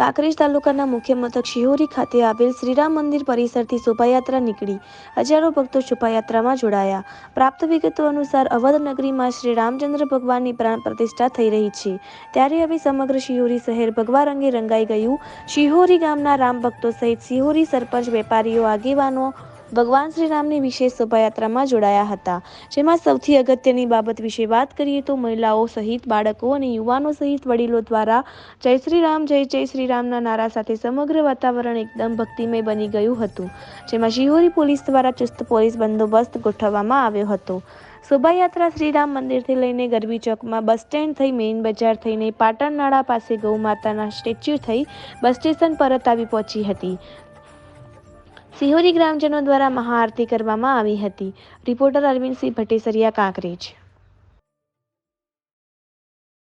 કાંકરેજ તાલુકાના મુખ્ય મથક શિહોરી ખાતે આવેલ શ્રીરામ મંદિર પરિસરથી શોભાયાત્રા નીકળી. હજારો ભક્તો શોભાયાત્રામાં જોડાયા. પ્રાપ્ત વિગતો અનુસાર અવધ નગરીમાં શ્રી રામચંદ્ર ભગવાનની પ્રાણ પ્રતિષ્ઠા થઈ રહી છે. ત્યારે હવે સમગ્ર શિહોરી શહેર ભગવા રંગે રંગાઈ ગયું. શિહોરી ગામના રામ ભક્તો સહિત શિહોરી સરપંચ, વેપારીઓ, આગેવાનો ભગવાન શ્રી રામની વિશેષ શોભાયાત્રામાં જોડાયા હતા. જેમાં સૌથી અગત્યની બાબત વિશે વાત કરીએ તો મહિલાઓ સહિત બાળકો અને યુવાનો સહિત વડીલો દ્વારા જય શ્રી રામ જય જય શ્રી રામના નારા સાથે સમગ્ર વાતાવરણ એકદમ ભક્તિમય બની ગયું હતું, જેમાં શિહોરી પોલીસ દ્વારા ચુસ્ત પોલીસ બંદોબસ્ત ગોઠવવામાં આવ્યો હતો. શોભાયાત્રા શ્રીરામ મંદિરથી લઈને ગરબી ચોકમાં બસ સ્ટેન્ડ થઈ, મેઇન બજાર થઈને પાટણ નાળા પાસે ગૌ માતાના સ્ટેચ્યુ થઈ બસ સ્ટેશન પરત આવી પહોંચી હતી. સિહોરી ગ્રામજનો દ્વારા મહાઆરતી કરવામાં આવી હતી. રિપોર્ટર અરવિંદસિંહ ભટ્ટેસરિયા કાંકરેજ.